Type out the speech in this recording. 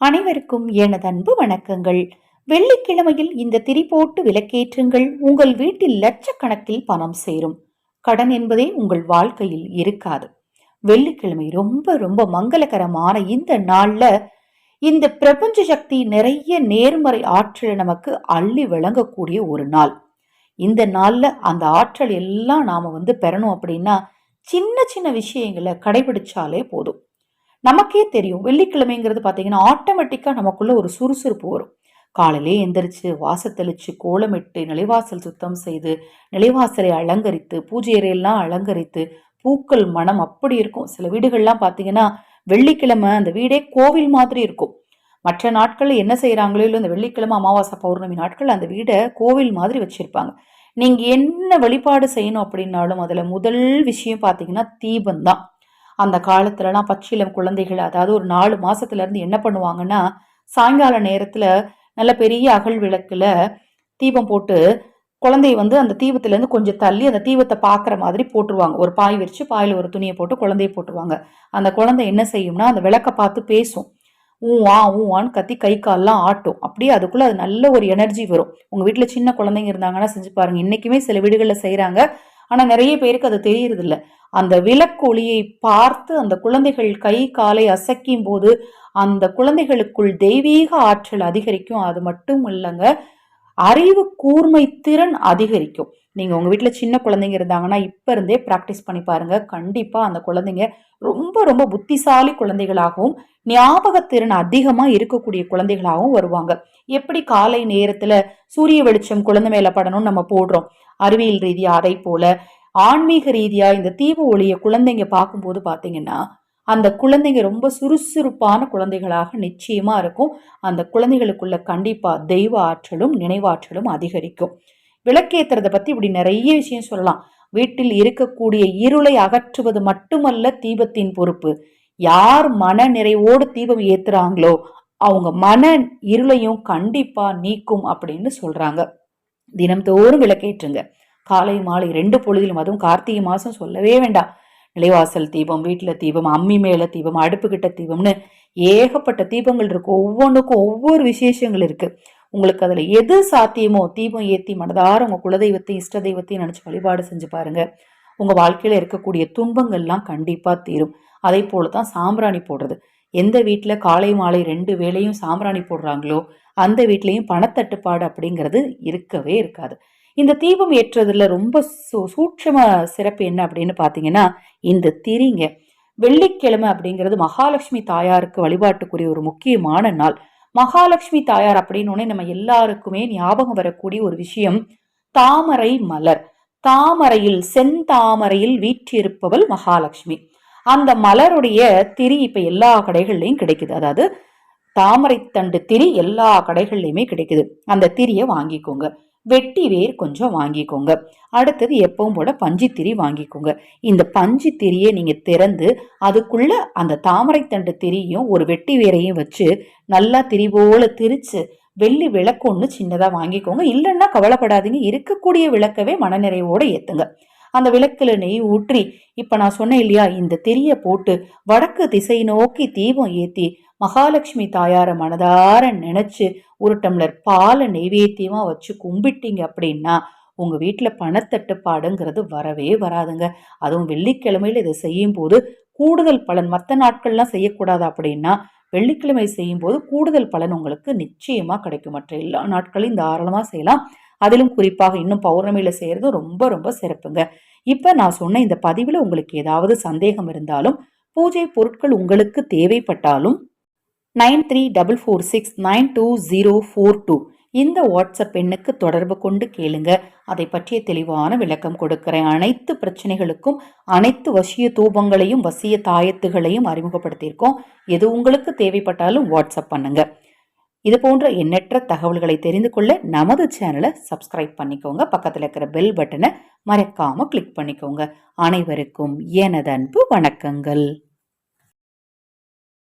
அனைவருக்கும் எனது அன்பு வணக்கங்கள். வெள்ளிக்கிழமையில் இந்த திரிபோட்டு விலக்கேற்றுங்கள் உங்கள் வீட்டில் லட்சக்கணக்கில் பணம் சேரும். கடன் என்பதே உங்கள் வாழ்க்கையில் இருக்காது. வெள்ளிக்கிழமை ரொம்ப ரொம்ப மங்களகரமான இந்த நாள்ல இந்த பிரபஞ்ச சக்தி நிறைய நேர்மறை ஆற்றலை நமக்கு அள்ளி வழங்கக்கூடிய ஒரு நாள். இந்த நாளில் அந்த ஆற்றல் எல்லாம் நாம் வந்து பெறணும் அப்படின்னா சின்ன சின்ன விஷயங்களை கடைபிடிச்சாலே போதும். நமக்கே தெரியும். வெள்ளிக்கிழமைங்கிறது பார்த்தீங்கன்னா ஆட்டோமேட்டிக்காக நமக்குள்ளே ஒரு சுறுசுறுப்பு வரும். காலையிலே எந்திரிச்சு வாசத்தெளிச்சு கோலமிட்டு நிலைவாசல் சுத்தம் செய்து நிலைவாசலை அலங்கரித்து பூஜை அறையெல்லாம் அலங்கரித்து பூக்கள் மனம் அப்படி இருக்கும். சில வீடுகள்லாம் பார்த்தீங்கன்னா வெள்ளிக்கிழமை அந்த வீடே கோவில் மாதிரி இருக்கும். மற்ற நாட்களில் என்ன செய்கிறாங்களோ இல்லை இந்த வெள்ளிக்கிழமை அமாவாசை பௌர்ணமி நாட்கள் அந்த வீடை கோவில் மாதிரி வச்சுருப்பாங்க. நீங்கள் என்ன வழிபாடு செய்யணும் அப்படின்னாலும் அதில் முதல் விஷயம் பார்த்தீங்கன்னா தீபம் தான் அந்த காலத்துலலாம் பச்சிலம் குழந்தைகள் அதாவது ஒரு நாலு மாசத்துல என்ன பண்ணுவாங்கன்னா சாயங்கால நேரத்தில் நல்ல பெரிய அகல் விளக்கில் தீபம் போட்டு குழந்தை வந்து அந்த தீபத்துலேருந்து கொஞ்சம் தள்ளி அந்த தீபத்தை பார்க்குற மாதிரி போட்டுருவாங்க. ஒரு பாய் விரித்து பாயில் ஒரு துணியை போட்டு குழந்தைய போட்டுருவாங்க. அந்த குழந்தை என்ன செய்யும்னா அந்த விளக்கை பார்த்து பேசும். ஊ ஆ ஊ ஊவான்னு கத்தி கை கால்லாம் ஆட்டும். அப்படியே அதுக்குள்ளே அது நல்ல ஒரு எனர்ஜி வரும். உங்கள் வீட்டில் சின்ன குழந்தைங்க இருந்தாங்கன்னா செஞ்சு பாருங்கள் இன்றைக்குமே சில வீடுகளில் செய்கிறாங்க ஆனால் நிறைய பேருக்கு அது தெரியறதில்ல. அந்த விளக்கொளியை பார்த்து அந்த குழந்தைகள் கை காலை அசைக்கும் போது அந்த குழந்தைகளுக்குள் தெய்வீக ஆற்றல் அதிகரிக்கும். அது மட்டும் இல்லைங்க அறிவு கூர்மை திறன் அதிகரிக்கும். நீங்கள் உங்கள் வீட்டில் சின்ன குழந்தைங்க இருந்தாங்கன்னா இப்போ இருந்தே ப்ராக்டிஸ் பண்ணி பாருங்கள் கண்டிப்பாக அந்த குழந்தைங்க ரொம்ப ரொம்ப புத்திசாலி குழந்தைகளாகவும் ஞாபகத்திறன் அதிகமாக இருக்கக்கூடிய குழந்தைகளாகவும் வருவாங்க. எப்படி காலை நேரத்தில் சூரிய வெளிச்சம் குழந்தை மேலே படணும்னு நம்ம போடுறோம். அறிவியல் ரீதியாக அதை போல ஆன்மீக ரீதியாக இந்த தீப ஒளியை குழந்தைங்க பார்க்கும்போது பார்த்தீங்கன்னா அந்த குழந்தைங்க ரொம்ப சுறுசுறுப்பான குழந்தைகளாக நிச்சயமாக இருக்கும். அந்த குழந்தைகளுக்குள்ள கண்டிப்பாக தெய்வ ஆற்றலும் நினைவாற்றலும் அதிகரிக்கும். விளக்கேத்துறதை பத்தி இப்படி நிறைய விஷயம் சொல்லலாம். வீட்டில் இருக்கக்கூடிய இருளை அகற்றுவது மட்டுமல்ல தீபத்தின் பொறுப்பு. யார் மன நிறைவோடு தீபம் ஏத்துறாங்களோ அவங்க மன இருளையும் கண்டிப்பா நீக்கும் அப்படின்னு சொல்றாங்க. தினம்தோறும் விளக்கேற்றுங்க. காலை மாலை ரெண்டு பொழுதிலும் அதுவும் கார்த்திகை மாதம் சொல்லவே வேண்டாம். நிலைவாசல் தீபம் வீட்டில் தீபம் அம்மி மேலே தீபம் அடுப்புக்கிட்ட தீபம்னு ஏகப்பட்ட தீபங்கள் இருக்கு. ஒவ்வொன்றுக்கும் ஒவ்வொரு விசேஷங்கள் இருக்குது உங்களுக்கு அதில் எது சாத்தியமோ தீபம் ஏற்றி மனதார உங்கள் குலதெய்வத்தையும் இஷ்ட தெய்வத்தையும் நினச்சி வழிபாடு செஞ்சு பாருங்கள் உங்கள் வாழ்க்கையில் இருக்கக்கூடிய துன்பங்கள்லாம் கண்டிப்பாக தீரும். அதே போல தான் சாம்பிராணி போடுறது. எந்த வீட்டில் காலை மாலை ரெண்டு வேலையும் சாம்பிராணி போடுறாங்களோ அந்த வீட்லேயும் பணத்தட்டுப்பாடு அப்படிங்கிறது இருக்கவே இருக்காது. இந்த தீபம் ஏற்றுறதுல ரொம்ப சூட்சம சிறப்பு என்ன அப்படின்னு பார்த்தீங்கன்னா இந்த திரிங்க. வெள்ளிக்கிழமை அப்படிங்கிறது மகாலட்சுமி தாயாருக்கு வழிபாட்டுக்குரிய ஒரு முக்கியமான நாள். மகாலட்சுமி தாயார் அப்படின்னு நம்ம எல்லாருக்குமே ஞாபகம் வரக்கூடிய ஒரு விஷயம் தாமரை மலர். தாமரையில் செந்தாமரையில் வீற்றிருப்பவள் மகாலட்சுமி. அந்த மலருடைய திரி இப்ப எல்லா கடைகள்லையும் கிடைக்குது. அதாவது தாமரை தண்டு திரி எல்லா கடைகள்லையுமே கிடைக்குது. அந்த திரியை வாங்கிக்கோங்க. வெட்டி வேர் கொஞ்சம் வாங்கிக்கோங்க. அடுத்தது எப்பவும் போல பஞ்சித்திரி வாங்கிக்கோங்க. இந்த பஞ்சித்திரியை நீங்கள் நீங்க திறந்து அதுக்குள்ள அந்த தாமரைத்தண்டு திரியும் ஒரு வெட்டி வேரையும் வச்சு நல்லா திரி போல திரிச்சு வெள்ளி விளக்கு ஒன்று சின்னதாக வாங்கிக்கோங்க. இல்லைன்னா கவலைப்படாதீங்க. இருக்கக்கூடிய விளக்கவே மனநிறைவோடு ஏற்றுங்க அந்த விளக்கில் நெய் ஊற்றி இப்போ நான் சொன்னேன் இல்லையா இந்த திரியை போட்டு வடக்கு திசை நோக்கி தீபம் ஏற்றி மகாலட்சுமி தாயார மனதார நினைச்சு ஒரு டம்ளர் பாலை நெய்வேத்தியமா வச்சு கும்பிட்டீங்க அப்படின்னா உங்க வீட்டில் பணத்தட்டுப்பாடுங்கிறது வரவே வராதுங்க. அதுவும் வெள்ளிக்கிழமையில இதை செய்யும் போது கூடுதல் பலன் மற்ற நாட்கள்லாம் செய்யக்கூடாது அப்படின்னா வெள்ளிக்கிழமை செய்யும் போது கூடுதல் பலன் உங்களுக்கு நிச்சயமா கிடைக்கும். மற்ற எல்லா நாட்களையும் தாராளமாக செய்யலாம். அதிலும் குறிப்பாக இன்னும் பௌர்ணமியில செய்யறது ரொம்ப ரொம்ப சிறப்புங்க. இப்ப நான் சொன்ன இந்த பதிவுல உங்களுக்கு ஏதாவது சந்தேகம் இருந்தாலும் பூஜை பொருட்கள் உங்களுக்கு தேவைப்பட்டாலும் nine three double four six nine two zero four two. இந்த வாட்ஸ்அப் எண்ணுக்கு தொடர்பு கொண்டு கேளுங்க. அதை பற்றிய தெளிவான விளக்கம் கொடுக்கிறேன். அனைத்து பிரச்சனைகளுக்கும் அனைத்து வசிய தூபங்களையும் வசிய தாயத்துகளையும் அறிமுகப்படுத்தியிருக்கோம். எது உங்களுக்கு தேவைப்பட்டாலும் வாட்ஸ்அப் பண்ணுங்க. இது போன்ற எண்ணற்ற தகவல்களை தெரிந்து கொள்ள நமது சேனலை சப்ஸ்கிரைப் பண்ணிக்கோங்க. பக்கத்தில் இருக்கிற பெல் பட்டனை மறக்காமல் கிளிக் பண்ணிக்கோங்க. அனைவருக்கும் எனது அன்பு வணக்கங்கள்.